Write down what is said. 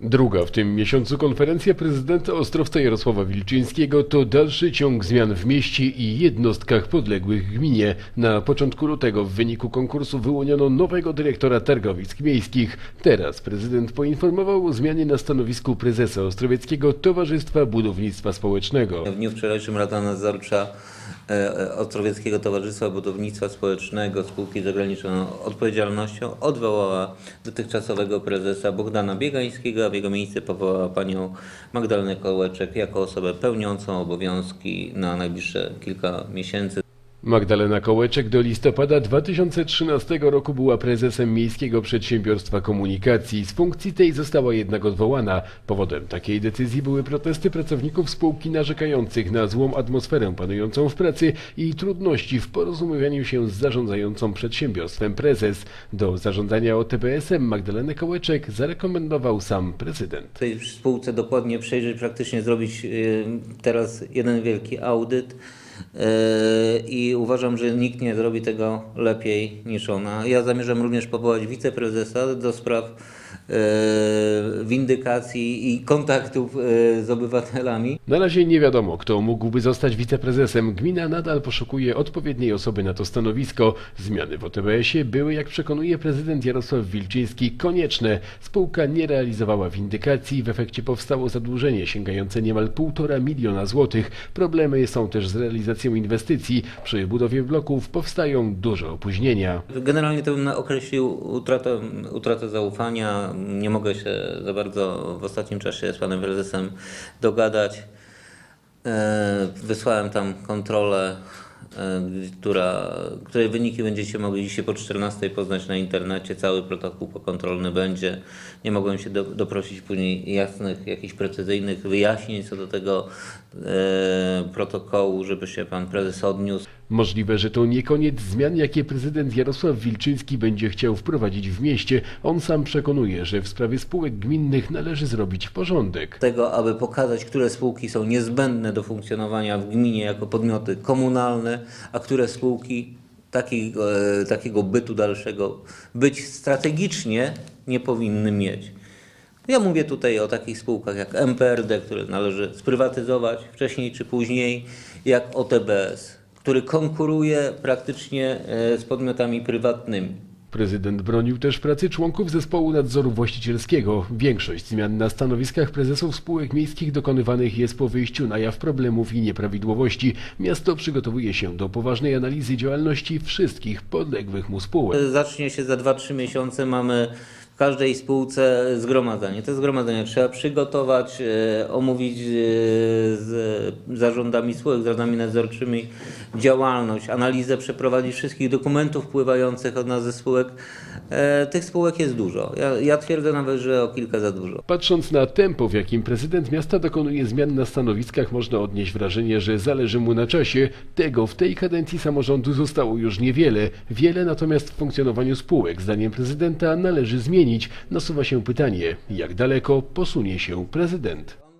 Druga w tym miesiącu konferencja prezydenta Ostrowca Jarosława Wilczyńskiego to dalszy ciąg zmian w mieście i jednostkach podległych gminie. Na początku lutego w wyniku konkursu wyłoniono nowego dyrektora targowisk miejskich. Teraz prezydent poinformował o zmianie na stanowisku prezesa Ostrowieckiego Towarzystwa Budownictwa Społecznego. W dniu wczorajszym Rada Nadzorcza Ostrowieckiego Towarzystwa Budownictwa Społecznego Spółki z ograniczoną odpowiedzialnością odwołała dotychczasowego prezesa Bogdana Biegańskiego, a w jego miejsce powołała panią Magdalenę Kołeczek jako osobę pełniącą obowiązki na najbliższe kilka miesięcy. Magdalena Kołeczek do listopada 2013 roku była prezesem Miejskiego Przedsiębiorstwa Komunikacji. Z funkcji tej została jednak odwołana. Powodem takiej decyzji były protesty pracowników spółki narzekających na złą atmosferę panującą w pracy i trudności w porozumiewaniu się z zarządzającą przedsiębiorstwem prezes. Do zarządzania OTBS-em Magdalenę Kołeczek zarekomendował sam prezydent. Tej spółce dokładnie przejrzeć, praktycznie zrobić y, teraz jeden wielki audyt i uważam, że nikt nie zrobi tego lepiej niż ona. Ja zamierzam również powołać wiceprezesa do spraw y, windykacji i kontaktów y, z obywatelami. Na razie nie wiadomo, kto mógłby zostać wiceprezesem. Gmina nadal poszukuje odpowiedniej osoby na to stanowisko. Zmiany w OTBS-ie były, jak przekonuje prezydent Jarosław Wilczyński, konieczne. Spółka nie realizowała windykacji, w efekcie powstało zadłużenie sięgające niemal 1,5 miliona złotych. Problemy są też z realizacją inwestycji. Przy budowie bloków powstają duże opóźnienia. Generalnie to bym określił utratę, utratę zaufania. Nie mogę się za bardzo w ostatnim czasie z panem prezesem dogadać. E, Wysłałem tam kontrolę, która, której wyniki będziecie mogli dzisiaj po 14 poznać na internecie. Cały protokół pokontrolny będzie. Nie mogłem się do, doprosić później jasnych, jakichś precyzyjnych wyjaśnień co do tego e, protokołu, żeby się pan prezes odniósł. Możliwe, że to nie koniec zmian, jakie prezydent Jarosław Wilczyński będzie chciał wprowadzić w mieście. On sam przekonuje, że w sprawie spółek gminnych należy zrobić porządek. tego, aby pokazać, które spółki są niezbędne do funkcjonowania w gminie jako podmioty komunalne, a które spółki takiego, e, takiego bytu dalszego być strategicznie nie powinny mieć. Ja mówię tutaj o takich spółkach jak MPRD, które należy sprywatyzować wcześniej czy później, jak OTBS, który konkuruje praktycznie e, z podmiotami prywatnymi. Prezydent bronił też pracy członków zespołu nadzoru właścicielskiego. Większość zmian na stanowiskach prezesów spółek miejskich dokonywanych jest po wyjściu na jaw problemów i nieprawidłowości. Miasto przygotowuje się do poważnej analizy działalności wszystkich podległych mu spółek. Zacznie się za 2-3 miesiące. Mamy każdej spółce zgromadzenie. Te zgromadzenia trzeba przygotować, e, omówić e, z zarządami spółek, z radami nadzorczymi działalność, analizę przeprowadzić wszystkich dokumentów wpływających od nas ze spółek. E, Tych spółek jest dużo. Ja, ja twierdzę nawet, że o kilka za dużo. Patrząc na tempo, w jakim prezydent miasta dokonuje zmian na stanowiskach, można odnieść wrażenie, że zależy mu na czasie. Tego w tej kadencji samorządu zostało już niewiele. Wiele natomiast w funkcjonowaniu spółek, zdaniem prezydenta, należy zmienić. Nasuwa się pytanie, jak daleko posunie się prezydent.